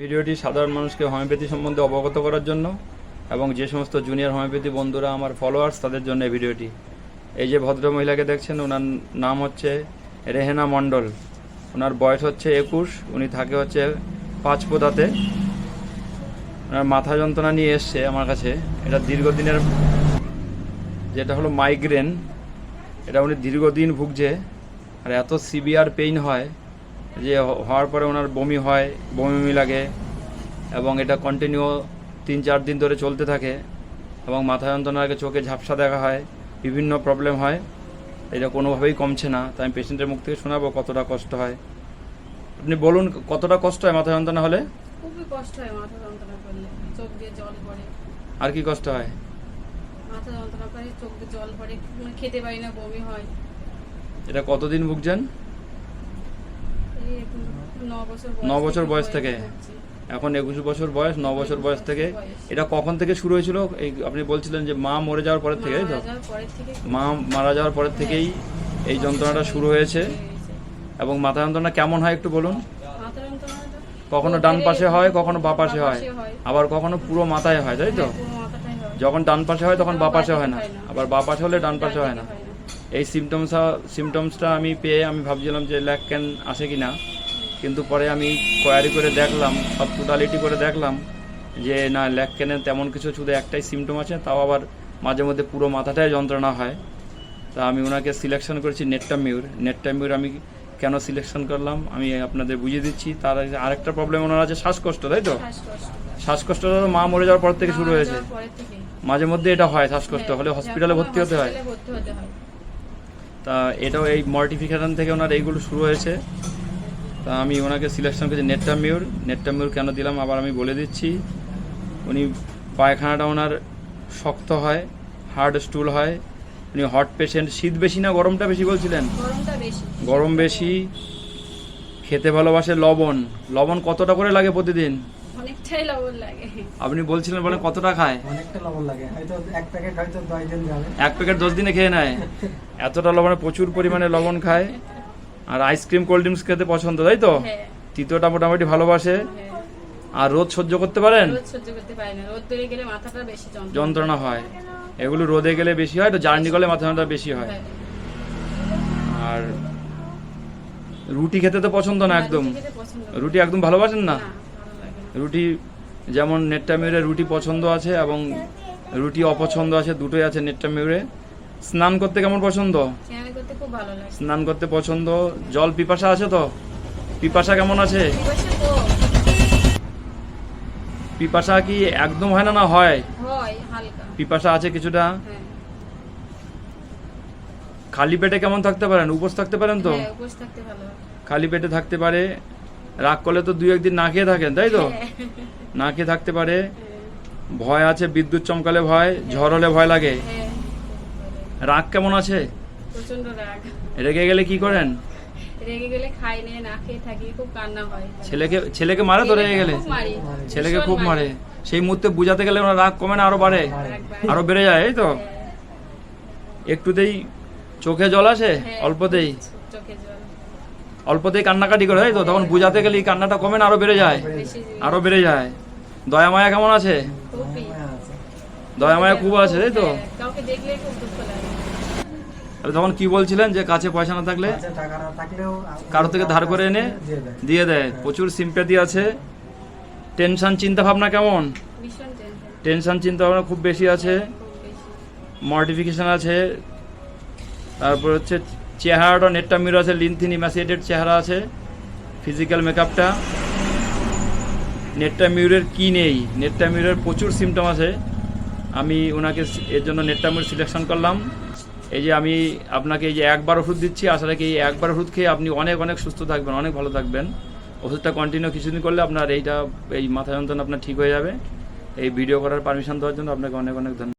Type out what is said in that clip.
ভিডিওটি সাধারণ মানুষকে হোমিওপ্যাথি সম্বন্ধে অবগত করার জন্য এবং যে সমস্ত জুনিয়র হোমিওপ্যাথি বন্ধুরা আমার ফলোয়ার্স তাদের জন্য ভিডিওটি। এই যে ভদ্র মহিলাকে দেখছেন, ওনার নাম হচ্ছে রেহেনা মণ্ডল। ওনার বয়স হচ্ছে একুশ, উনি থাকে হচ্ছে পাঁচপোদাতে ওনার মাথা যন্ত্রণা নিয়ে এসছে আমার কাছে। এটা দীর্ঘদিনের, যেটা হলো মাইগ্রেন এটা উনি দীর্ঘদিন ভুগছে। আর এত সিভিয়ার পেইন হয় যে হওয়ার পরে ওনার বমি হয় বমি বমি লাগে এবং এটা কন্টিনিউ তিন চার দিন ধরে চলতে থাকে এবং মাথা যন্ত্রণার আগে চোখে ঝাপসা দেখা হয় বিভিন্ন প্রবলেম হয়। এটা কোনোভাবেই কমছে না। তাই আমি পেশেন্টের মুখ থেকে শোনাবো কতটা কষ্ট হয়। আপনি বলুন কতটা কষ্ট হয় মাথা যন্ত্রণা হলে? খুবই কষ্ট হয় মাথা যন্ত্রণা করলে। চোখ দিয়ে জল পড়ে। আর কি কষ্ট হয়? মাথা যন্ত্রণা করে চোখ দিয়ে জল পড়ে। খেতে পারি না বমি হয়। এটা কতদিন ভুগছেন? ন বছর বয়স থেকে? এখন একুশ বছর বয়স ন বছর বয়স থেকে। এটা কখন থেকে শুরু হয়েছিল? এই আপনি বলছিলেন যে মা মরে যাওয়ার পরের থেকে তো? মারা যাওয়ার পরের মা মারা যাওয়ার পরের থেকেই এই যন্ত্রণাটা শুরু হয়েছে। এবং মাথা যন্ত্রণা কেমন হয় একটু বলুন? কখনো ডান পাশে হয় কখনো বা পাশে হয়। আবার কখনো পুরো মাথায় হয় তাই তো? হ্যাঁ, হয়। যখন ডান পাশে হয় তখন বা পাশে হয় না। আবার বা পাশে হলে ডান পাশে হয় না। এই সিমটমস সিমটমসটা আমি পেয়ে আমি ভাবছিলাম যে ল্যাক ক্যান আসে কি না কিন্তু পরে আমি কোয়ারি করে দেখলাম সব টোটালিটি করে দেখলাম যে না ল্যাক ক্যানের তেমন কিছু শুধু একটাই সিমটম আছে তাও আবার মাঝে মধ্যে পুরো মাথাটাই যন্ত্রণা হয়। তা আমি ওনাকে সিলেকশন করেছি নেটটামিউর নেটটামিউর আমি কেন সিলেকশন করলাম আমি আপনাদের বুঝিয়ে দিচ্ছি। তার আরেকটা প্রবলেম ওনার আছে শ্বাসকষ্ট তাই তো? শ্বাসকষ্ট। শ্বাসকষ্টটা তো মা মরে যাওয়ার পর থেকে শুরু হয়েছে। মাঝে মধ্যে এটা হয় শ্বাসকষ্ট হ্যাঁ, হলে হসপিটালে ভর্তি হতে হয় হসপিটালে ভর্তি হতে হয় তা এটাও এই মর্টিফিকেশন থেকে ওনার এইগুলো শুরু হয়েছে। তা আমি ওনাকে সিলেকশন করেছি নেটটামিউর নেটটামিউর কেন দিলাম আবার আমি বলে দিচ্ছি। উনি পায়খানাটা ওনার শক্ত হয় হার্ড স্টুল হয়। উনি হট পেশেন্ট শীত বেশি না গরমটা বেশি বলছিলেন? গরম বেশি খেতে ভালোবাসে লবণ। লবণ কতটা করে লাগে প্রতিদিন? অনেকটাই লবণ লাগে। আপনি বলছিলেন বলে কতটা খায়? অনেকটা লবণ লাগে। হয়তো এক প্যাকেট হয়তো দশ দিন যাবে। এক প্যাকেট দশ দিনে খেয়ে নেয়। এতটা লবণে প্রচুর পরিমাণে লবণ খায়। আর আইসক্রিম কোল্ড ড্রিঙ্কস খেতে পছন্দ তাই তো? হ্যাঁ। তিতোটা মোটামুটি ভালোবাসে। হ্যাঁ। আর রোদ সহ্য করতে পারেন? রোদ সহ্য করতে পারি রোদ বেড়ে গেলে মাথাটা বেশি যন্ত্রণা যন্ত্রণা হয়। এগুলো রোদে গেলে বেশি হয় তো জার্নি করলে মাথা যন্ত্রণা বেশি হয়। হ্যাঁ। আর রুটি খেতে তো পছন্দ না একদম। রুটি একদম ভালোবাসেন না। রুটি যেমন নেটটা মিউরে রুটি পছন্দ আছে এবং রুটি অপছন্দ আছে দুটোই আছে নেটটা মিউরে স্নান করতে কেমন পছন্দ? স্নান করতে পছন্দ। জল পিপাসা আছে তো? পিপাসা কেমন আছে? পিপাসা কি একদম হয় না না হয়? পিপাসা আছে কিছুটা? হ্যাঁ। খালি পেটে কেমন থাকতে পারেন? উপোস থাকতে পারেন তো? হ্যাঁ, খালি পেটে থাকতে পারে। রাগ করলে তো দুই একদিন না খেয়ে থাকেন তাই তো? না খেয়ে থাকতে পারে। ভয় আছে বিদ্যুৎ চমকালে ভয় ঝড় হলে ভয় লাগে। রাগ কেমন আছে? প্রচণ্ড রাগ। রেগে গেলে কি করেন? রেগে গেলে খাই নিয়ে না খেয়ে থাকি খুব কান্না হয়। ছেলেকে ছেলেকে মারে তো রেগে গেলে? ছেলেকে খুব মারে। সেই মুহূর্তে বুঝাতে গেলে ওনার রাগ কমে না আরও বাড়ে। আরও বেড়ে যায় এই তো? হ্যাঁ, একটুতেই চোখে জল আসে? হ্যাঁ, অল্পতেই? চোখে জল। অল্পতেই কান্নাকাটি করে তাই তো তখন বুঝাতে গেলে এই কান্নাটা কমে না আরও বেড়ে যায়। বেশি আরও বেড়ে যায়। দয়া মায়া কেমন আছে? হ্যাঁ। দয়া মায়া খুব আছে তাই তো। হ্যাঁ, তখন কি বলছিলেন যে কাছে পয়সা না থাকলে? কারও থেকে ধার করে এনে দিয়ে দেয়। প্রচুর সিম্প্যাথি আছে। টেনশন চিন্তা ভাবনা কেমন টেনশন চিন্তা ভাবনা খুব বেশি আছে। মডিফিকেশন আছে। তারপর হচ্ছে চেহারাটা নেটটা মির আছে লিনথিন ইমাসিয়েটেড চেহারা আছে ফিজিক্যাল মেকআপটা নেটটা মিউরের কি নেই? নেটটা মিউরের প্রচুর সিমটম আছে। আমি ওনাকে এর জন্য নেটটা মিউর সিলেকশন করলাম। এই যে আমি আপনাকে এই যে একবার ওষুধ দিচ্ছি, আশা রাখি এই একবার ওষুধ খেয়ে আপনি অনেক অনেক সুস্থ থাকবেন, অনেক ভালো থাকবেন। ওষুধটা কন্টিনিউ কিছুদিন করলে আপনার এইটা, এই মাথা যন্ত্রণা আপনার ঠিক হয়ে যাবে। এই ভিডিও করার পারমিশন দেওয়ার জন্য আপনাকে অনেক অনেক ধন্যবাদ।